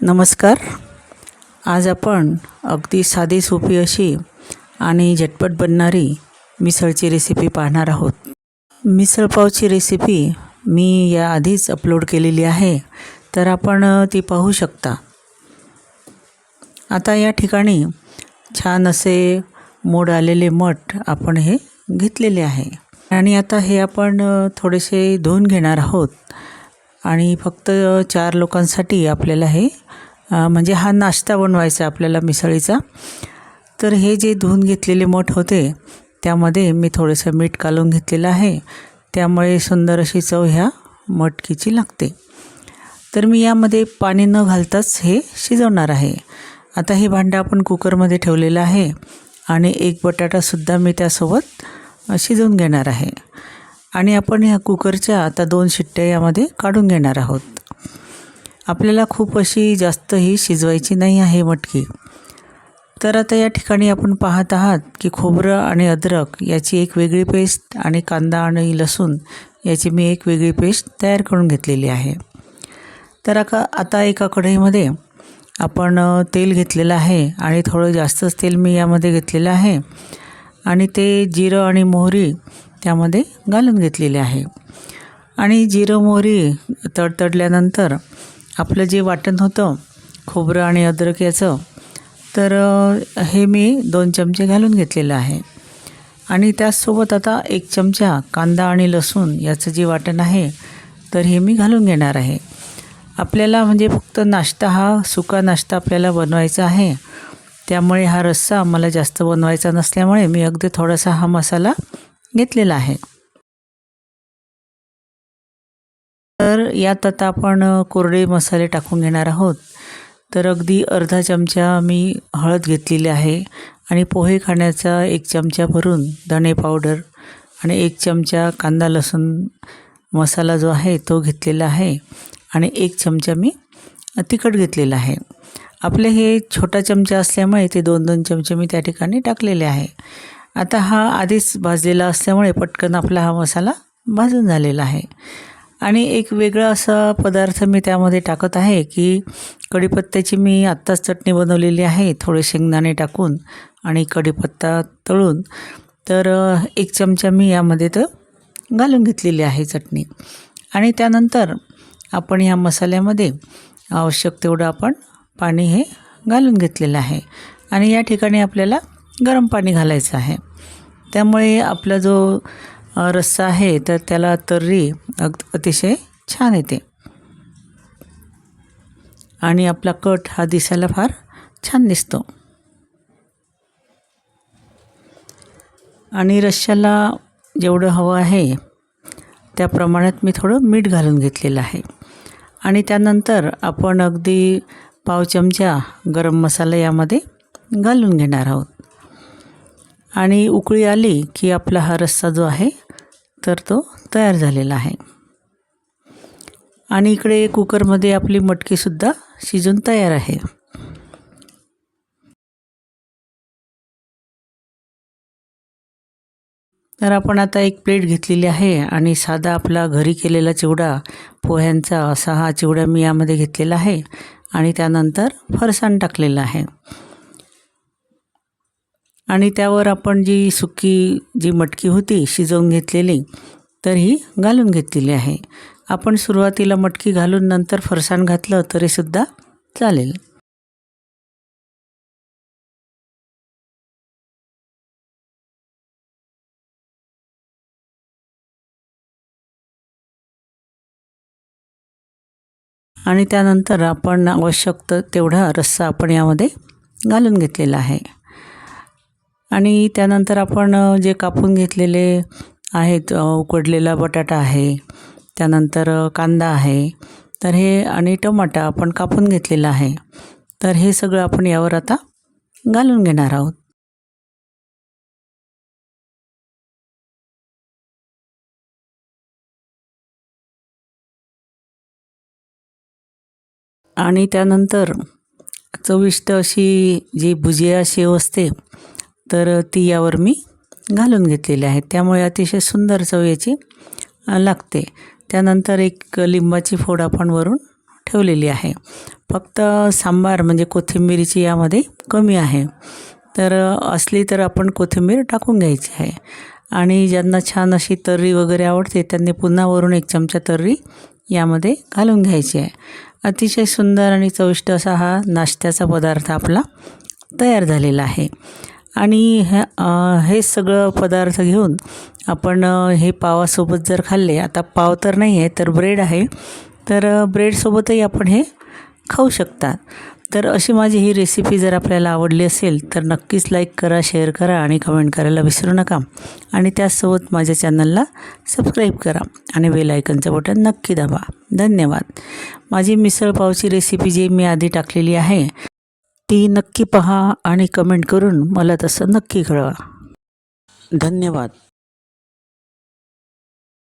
नमस्कार. आज आपण अगदी साधी सोपी अशी आणि झटपट बनणारी मिसळची रेसिपी पाहणार आहोत. मिसळपावची रेसिपी मी याआधीच अपलोड केलेली आहे तर आपण ती पाहू शकता. आता या ठिकाणी छान असे मोड आलेले मठ आपण हे घेतलेले आहे. आणि आता हे आपण थोडेसे धुवून घेणार आहोत. आणि फक्त चार लोकांसाठी आपल्याला हे म्हणजे हा नाश्ता बनवायचा आपल्याला मिसळीचा. तर हे जे धुवून घेतलेले मठ होते त्यामध्ये मी थोडंसं मीठ कालून घेतलेलं आहे. त्यामुळे सुंदर अशी चव ह्या मटकीची लागते. तर मी यामध्ये पाणी न घालताच हे शिजवणार आहे. आता हे भांडं आपण कुकरमध्ये ठेवलेलं आहे आणि एक बटाटासुद्धा मी त्यासोबत शिजवून घेणार आहे. आणि आपण ह्या कुकरच्या आता दोन शिट्ट्या यामध्ये काढून घेणार आहोत. आपल्याला खूप अशी जास्त ही शिजवायची नाही आहे मटकी. तर आता या ठिकाणी आपण पाहत आहात की खोबरं आणि अद्रक याची एक वेगळी पेस्ट आणि कांदा आणि लसूण याची मी एक वेगळी पेस्ट तयार करून घेतलेली आहे. तर आका आता एका कढईमध्ये आपण तेल घेतलेलं आहे आणि थोडं जास्तच तेल मी यामध्ये घेतलेलं आहे. आणि ते जिरं आणि मोहरी त्यामध्ये घालून घेतलेले आहे. आणि जिरं मोहरी तडतडल्यानंतर आपलं जे वाटण होतं खोबरं आणि अद्रक याचं तर हे मी दोन चमचे घालून घेतलेलं आहे. आणि त्याचसोबत आता एक चमचा कांदा आणि लसूण याचं जे वाटण आहे तर हे मी घालून घेणार आहे. आपल्याला म्हणजे फक्त नाश्ता हा सुका नाश्ता आपल्याला बनवायचा आहे. त्यामुळे हा रस्सा मला जास्त बनवायचा नसल्यामुळे मी अगदी थोडासा हा मसाला घेतलेला आहे. तर यात आता आपण कोरडे मसाले टाकून घेणार आहोत. तर अगदी अर्धा चमचा मी हळद घेतलेली आहे आणि पोहे खाण्याचा एक चमचा भरून धणे पावडर आणि एक चमचा कांदा लसूण मसाला जो आहे तो घेतलेला आहे आणि एक चमचा मी तिखट घेतलेला आहे. आपले हे छोटा चमचा असल्यामुळे ते दोन दोन चमचे मी त्या ठिकाणी टाकलेले आहे. आता हा आधीच भाजलेला असल्यामुळे पटकन आपला हा मसाला भाजून झालेला आहे. आणि एक वेगळा असा पदार्थ मी त्यामध्ये टाकत आहे की कढीपत्त्याची मी आत्ताच चटणी बनवलेली आहे थोडे शेंगदाणे टाकून आणि कढीपत्ता तळून. तर एक चमचा मी यामध्ये तर घालून घेतलेली आहे चटणी. आणि त्यानंतर आपण ह्या मसाल्यामध्ये आवश्यक तेवढं आपण पाणी हे घालून घेतलेलं आहे. आणि या ठिकाणी आपल्याला गरम पाणी घालायचं आहे. त्यामुळे आपला जो रस्सा आहे तर त्याला तर्री अग अतिशय छान येते. आणि आपला कट हा दिसायला फार छान दिसतो. आणि रश्श्याला जेवढं हवं आहे त्या प्रमाणात मी थोडं मीठ घालून घेतलेलं आहे. आणि त्यानंतर आपण अगदी पाव चमचा गरम मसाला यामध्ये घालून घेणार आहोत. आणि उकळी आली की आपला हा रस्सा जो आहे तर तो तयार झालेला आहे. आणि इकडे कुकरमध्ये आपली मटकीसुद्धा शिजून तयार आहे. तर आपण आता एक प्लेट घेतलेली आहे आणि साधा आपला घरी केलेला चिवडा पोह्यांचा असा हा चिवडा मी यामध्ये घेतलेला आहे आणि त्यानंतर फरसाण टाकलेला आहे. आणि त्यावर आपण जी सुकी जी मटकी होती शिजवून घेतलेली तर ही घालून घेतलेली आहे. आपण सुरुवातीला मटकी घालून नंतर फरसाण घातलं तरीसुद्धा चालेल. आणि त्यानंतर आपण आवश्यक तेवढा रस्सा आपण यामध्ये घालून घेतलेला आहे. आणि त्यानंतर आपण जे कापून घेतलेले आहेत उकडलेला बटाटा आहे त्यानंतर कांदा आहे तर हे आणि टमाटा आपण कापून घेतलेला आहे तर हे सगळं आपण यावर आता घालून घेणार आहोत. आणि त्यानंतर चविष्ट अशी जी भुजिया शेव असते तर ती यावर मी घालून घेतलेली आहे. त्यामुळे अतिशय सुंदर चव याची लागते. त्यानंतर एक लिंबाची फोड आपण वरून ठेवलेली आहे. फक्त सांबार म्हणजे कोथिंबीरीची यामध्ये कमी आहे. तर असली तर आपण कोथिंबीर टाकून घ्यायची आहे. आणि ज्यांना छान अशी तर्री वगैरे आवडते त्यांनी पुन्हा वरून एक चमचा तर्री यामध्ये घालून घ्यायची आहे. अतिशय सुंदर आणि चविष्ट असा हा नाश्त्याचा पदार्थ आपला तयार झालेला आहे. आणि ह्या हे सगळं पदार्थ घेऊन आपण हे पावासोबत जर खाल्ले आता पाव तर नाही आहे तर ब्रेड आहे. तर ब्रेडसोबतही आपण हे खाऊ शकता. तर अशी माझी ही रेसिपी जर आपल्याला आवडली असेल तर नक्कीच लाईक करा शेअर करा आणि कमेंट करायला विसरू नका. आणि त्याचसोबत माझ्या चॅनलला सबस्क्राईब करा आणि बेल आयकनचं बटन नक्की दाबा. धन्यवाद. माझी मिसळपावची रेसिपी जी मी आधी टाकलेली आहे ती नक्की पहा आणि कमेंट करून मला तसं नक्की कळवा. धन्यवाद.